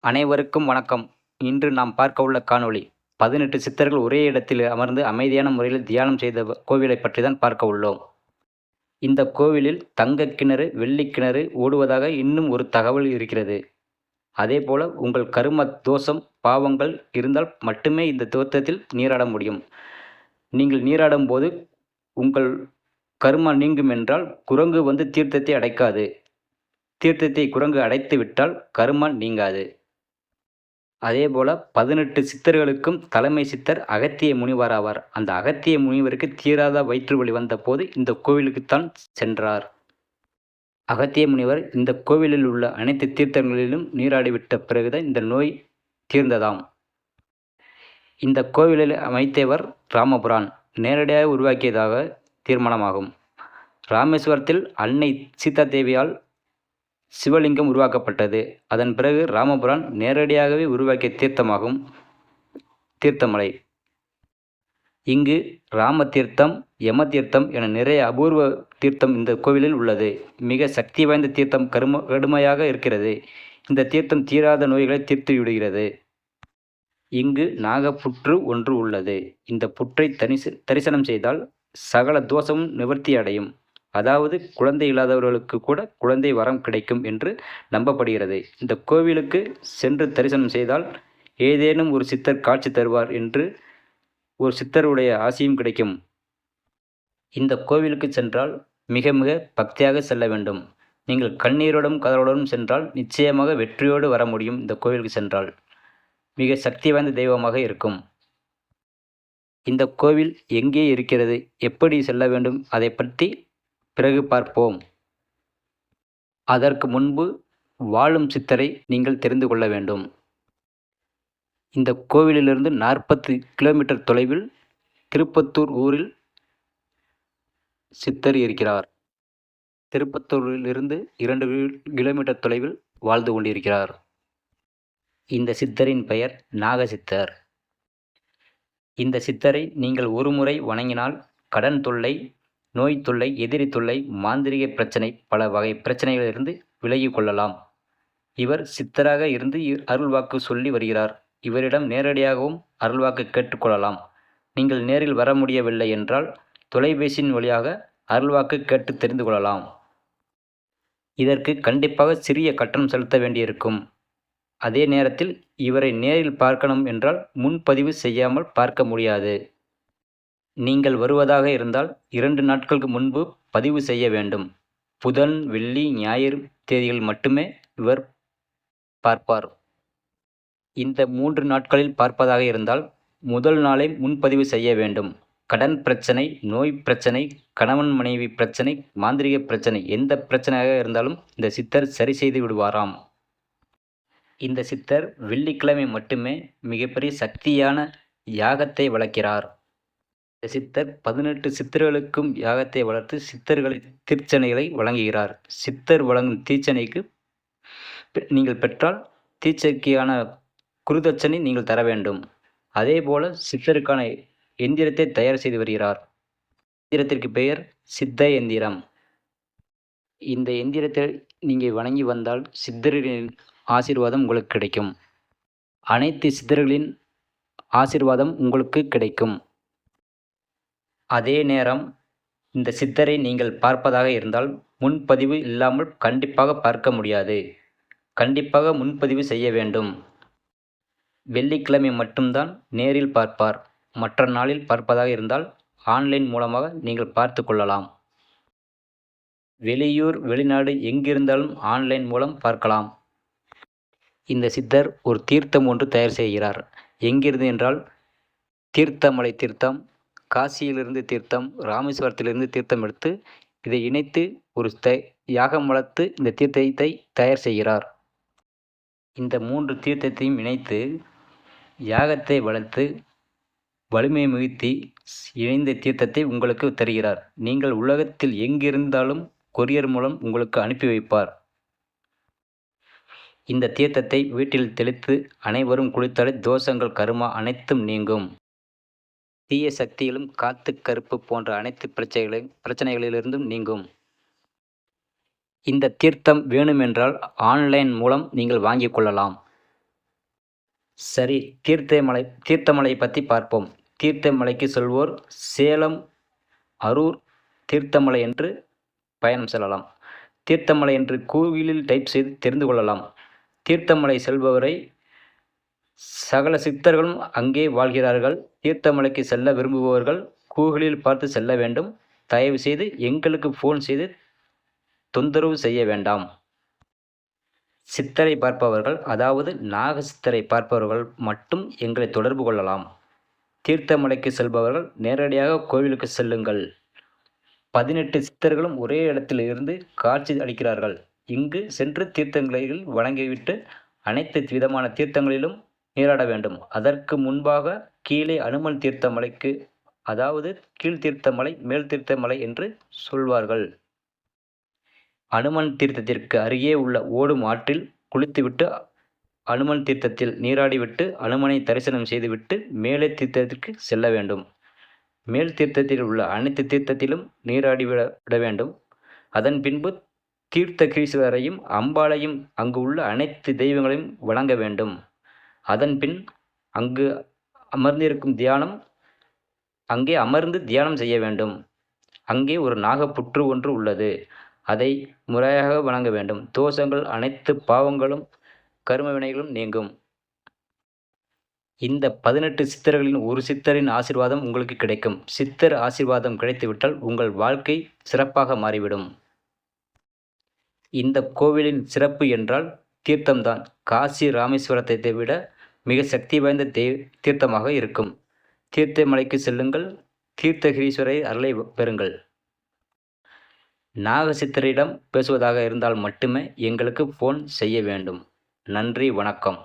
அனைவருக்கும் வணக்கம். இன்று நாம் பார்க்க உள்ள காணொளி பதினெட்டு சித்தர்கள் ஒரே இடத்தில் அமர்ந்து அமைதியான முறையில் தியானம் செய்த கோவிலை கோவிலைப் பற்றி தான் பார்க்க உள்ளோம். இந்த கோவிலில் தங்க கிணறு வெள்ளி கிணறு ஓடுவதாக இன்னும் ஒரு தகவல் இருக்கிறது. அதேபோல உங்கள் கரும தோஷம் பாவங்கள் இருந்தால் மட்டுமே இந்த தோற்றத்தில் நீராட முடியும். நீங்கள் நீராடும் போது உங்கள் கர்மா நீங்கும் என்றால் குரங்கு வந்து தீர்த்தத்தை அடைக்காது. தீர்த்தத்தை குரங்கு அடைத்து விட்டால் கர்மா நீங்காது. அதேபோல பதினெட்டு சித்தர்களுக்கும் தலைமை சித்தர் அகத்திய முனிவர் ஆவார். அந்த அகத்திய முனிவருக்கு தீராத வயிற்று வலி வந்தபோது இந்த கோவிலுக்குத்தான் சென்றார். அகத்திய முனிவர் இந்த கோவிலில் உள்ள அனைத்து தீர்த்தங்களிலும் நீராடிவிட்ட பிறகுதான் இந்த நோய் தீர்ந்ததாம். இந்த கோவிலில் அமைத்தவர் ராமபுரான். நேரடியாக உருவாக்கியதாக தீர்மானமாகும். ராமேஸ்வரத்தில் அன்னை சீதா தேவியால் சிவலிங்கம் உருவாக்கப்பட்டது. அதன் பிறகு ராமபுரான் நேரடியாகவே உருவாக்கிய தீர்த்தமாகும் தீர்த்தமலை. இங்கு ராம தீர்த்தம் யம தீர்த்தம் என நிறைய அபூர்வ தீர்த்தம் இந்த கோவிலில் உள்ளது. மிக சக்தி வாய்ந்த தீர்த்தம் கரும கடுமையாக இருக்கிறது. இந்த தீர்த்தம் தீராத நோய்களை தீர்த்து விடுகிறது. இங்கு நாகப்புற்று ஒன்று உள்ளது. இந்த புற்றை தரிசனம் செய்தால் சகல தோஷமும் நிவர்த்தி அடையும். அதாவது குழந்தை இல்லாதவர்களுக்கு கூட குழந்தை வரம் கிடைக்கும் என்று நம்பப்படுகிறது. இந்த கோவிலுக்கு சென்று தரிசனம் செய்தால் ஏதேனும் ஒரு சித்தர் காட்சி தருவார் என்று ஒரு சித்தருடைய ஆசையும் கிடைக்கும். இந்த கோவிலுக்கு சென்றால் மிக மிக பக்தியாக செல்ல வேண்டும். நீங்கள் கண்ணீரோடும் கதரோடும் சென்றால் நிச்சயமாக வெற்றியோடு வர முடியும் இந்த கோவிலுக்கு சென்றால். மிக சக்தி வாய்ந்த தெய்வமாக இருக்கும். இந்த கோவில் எங்கே இருக்கிறது எப்படி செல்ல வேண்டும் அதை பற்றி பிறகு பார்ப்போம். அதற்கு முன்பு வாழும் சித்தரை நீங்கள் தெரிந்து கொள்ள வேண்டும். இந்த கோவிலிலிருந்து நாற்பது கிலோமீட்டர் தொலைவில் திருப்பத்தூர் ஊரில் சித்தர் இருக்கிறார். திருப்பத்தூரிலிருந்து இரண்டு கிலோமீட்டர் தொலைவில் வாழ்ந்து கொண்டிருக்கிறார். இந்த சித்தரின் பெயர் நாகசித்தர். இந்த சித்தரை நீங்கள் ஒருமுறை வணங்கினால் கடன் தொல்லை நோய் தொல்லை எதிரி தொல்லை மாந்திரிக பிரச்சனை பல வகை பிரச்சனைகளிலிருந்து விலகி கொள்ளலாம். இவர் சித்தராக இருந்து இ- அருள்வாக்கு சொல்லி வருகிறார். இவரிடம் நேரடியாகவும் அருள்வாக்கு கேட்டுக்கொள்ளலாம் நீங்கள் நேரில் வர முடியவில்லை என்றால் தொலைபேசியின் வழியாக அருள்வாக்கு கேட்டு தெரிந்து கொள்ளலாம். இதற்கு கண்டிப்பாக சிறிய கட்டணம் செலுத்த வேண்டியிருக்கும். அதே நேரத்தில் இவரை நேரில் பார்க்கணும் என்றால் முன்பதிவு செய்யாமல் பார்க்க முடியாது. நீங்கள் வருவதாக இருந்தால் இரண்டு நாட்களுக்கு முன்பு பதிவு செய்ய வேண்டும். புதன் வெள்ளி ஞாயிறு தேதிகள் மட்டுமே இவர் பார்ப்பார். இந்த மூன்று நாட்களில் பார்ப்பதாக இருந்தால் முதல் நாளை முன்பதிவு செய்ய வேண்டும். கடன் பிரச்சனை நோய் பிரச்சனை கணவன் மனைவி பிரச்சனை மாந்திரிக பிரச்சனை எந்த பிரச்சனையாக இருந்தாலும் இந்த சித்தர் சரி செய்து விடுவாராம். இந்த சித்தர் வெள்ளிக்கிழமை மட்டுமே மிகப்பெரிய சக்தியான யாகத்தை வளர்க்கிறார். சித்தர் பதினெட்டு சித்தர்களுக்கும் யாகத்தை வளர்த்து சித்தர்களை தீர்ச்சனைகளை வழங்குகிறார். சித்தர் வழங்கும் தீச்சனைக்கு பெ- நீங்கள் பெற்றால் தீச்சனைக்கான குருதட்சணை நீங்கள் தர வேண்டும். அதே போல சித்தருக்கான எந்திரத்தை தயார் செய்து வருகிறார். எந்திரத்திற்கு பெயர் சித்த எந்திரம். இந்த எந்திரத்தை நீங்கள் வணங்கி வந்தால் சித்தர்களின் ஆசீர்வாதம் உங்களுக்கு கிடைக்கும். அனைத்து சித்தர்களின் ஆசீர்வாதம் உங்களுக்கு கிடைக்கும். அதே நேரம் இந்த சித்தரை நீங்கள் பார்ப்பதாக இருந்தால் முன்பதிவு இல்லாமல் கண்டிப்பாக பார்க்க முடியாது. கண்டிப்பாக முன்பதிவு செய்ய வேண்டும். வெள்ளிக்கிழமை மட்டும்தான் நேரில் பார்ப்பார். மற்ற நாளில் பார்ப்பதாக இருந்தால் ஆன்லைன் மூலமாக நீங்கள் பார்த்து கொள்ளலாம். வெளியூர் வெளிநாடு எங்கிருந்தாலும் ஆன்லைன் மூலம் பார்க்கலாம். இந்த சித்தர் ஒரு தீர்த்தம் ஒன்று தயார் செய்கிறார். எங்கிருந்து என்றால் தீர்த்தமலை தீர்த்தம் காசியிலிருந்து தீர்த்தம் ராமேஸ்வரத்திலிருந்து தீர்த்தம் எடுத்து இதை இணைத்து ஒரு த யாகம் வளர்த்து இந்த தீர்த்தத்தை தயார் செய்கிறார். இந்த மூன்று தீர்த்தத்தையும் இணைத்து யாகத்தை வளர்த்து வலிமை மிகுத்தி இணைந்த தீர்த்தத்தை உங்களுக்கு தருகிறார். நீங்கள் உலகத்தில் எங்கிருந்தாலும் கொரியர் மூலம் உங்களுக்கு அனுப்பி வைப்பார். இந்த தீர்த்தத்தை வீட்டில் தெளித்து அனைவரும் குளித்தாலே தோஷங்கள் கருமா அனைத்தும் நீங்கும். தீய சக்திகளும் காத்து கருப்பு போன்ற அனைத்து பிரச்சனைகளையும் பிரச்சனைகளிலிருந்தும் நீங்கும். இந்த தீர்த்தம் வேணுமென்றால் ஆன்லைன் மூலம் நீங்கள் வாங்கிக் கொள்ளலாம். சரி தீர்த்தமலை தீர்த்தமலை பற்றி பார்ப்போம். தீர்த்தமலைக்கு செல்வோர் சேலம் அரூர் தீர்த்தமலை என்று பயணம் செல்லலாம். தீர்த்தமலை என்று கூகுளில் டைப் செய்து தெரிந்து கொள்ளலாம். தீர்த்தமலை செல்பவரை சகல சித்தர்களும் அங்கே வாழ்கிறார்கள். தீர்த்தமலைக்கு செல்ல விரும்புபவர்கள் கூகுளில் பார்த்து செல்ல வேண்டும். தயவு செய்து எங்களுக்கு ஃபோன் செய்து தொந்தரவு செய்ய வேண்டாம். சித்தரை பார்ப்பவர்கள் அதாவது நாக சித்தரை பார்ப்பவர்கள் மட்டும் எங்களை தொடர்பு கொள்ளலாம். தீர்த்தமலைக்கு செல்பவர்கள் நேரடியாக கோவிலுக்கு செல்லுங்கள். பதினெட்டு சித்தர்களும் ஒரே இடத்தில் இருந்து காட்சி அளிக்கிறார்கள். இங்கு சென்று தீர்த்தங்களில் வழங்கிவிட்டு அனைத்து விதமான தீர்த்தங்களிலும் நீராட வேண்டும். அதற்கு முன்பாக கீழே அனுமன் தீர்த்தமலைக்கு அதாவது கீழ் தீர்த்தமலை மேல் தீர்த்தமலை என்று சொல்வார்கள். அனுமன் தீர்த்தத்திற்கு அருகே உள்ள ஓடும் ஆற்றில் குளித்துவிட்டு அனுமன் தீர்த்தத்தில் நீராடிவிட்டு அனுமனை தரிசனம் செய்துவிட்டு மேலே தீர்த்தத்திற்கு செல்ல வேண்டும். மேல் தீர்த்தத்தில் உள்ள அனைத்து தீர்த்தத்திலும் நீராடிவிட விட வேண்டும். அதன் பின்பு தீர்த்த கிரீஸ்வரரையும் அம்பாளையும் அங்கு உள்ள அனைத்து தெய்வங்களையும் வணங்க வேண்டும். அதன் பின் அங்கு அமர்ந்திருக்கும் தியானம் அங்கே அமர்ந்து தியானம் செய்ய வேண்டும். அங்கே ஒரு நாகப்புற்று ஒன்று உள்ளது. அதை முறையாக வணங்க வேண்டும். தோஷங்கள் அனைத்து பாவங்களும் கரும வினைகளும் நீங்கும். இந்த பதினெட்டு சித்தர்களின் ஒரு சித்தரின் ஆசிர்வாதம் உங்களுக்கு கிடைக்கும். சித்தர் ஆசிர்வாதம் கிடைத்துவிட்டால் உங்கள் வாழ்க்கை சிறப்பாக மாறிவிடும். இந்த கோவிலின் சிறப்பு என்றால் தீர்த்தம்தான். காசி ராமேஸ்வரத்தை விட மிக சக்தி வாய்ந்த தே தீர்த்தமாக இருக்கும். தீர்த்தமலைக்கு செல்லுங்கள். தீர்த்தகிரீஸ்வரை அருளை பெறுங்கள். நாகசித்தரிடம் பேசுவதாக இருந்தால் மட்டுமே எங்களுக்கு ஃபோன் செய்ய வேண்டும். நன்றி வணக்கம்.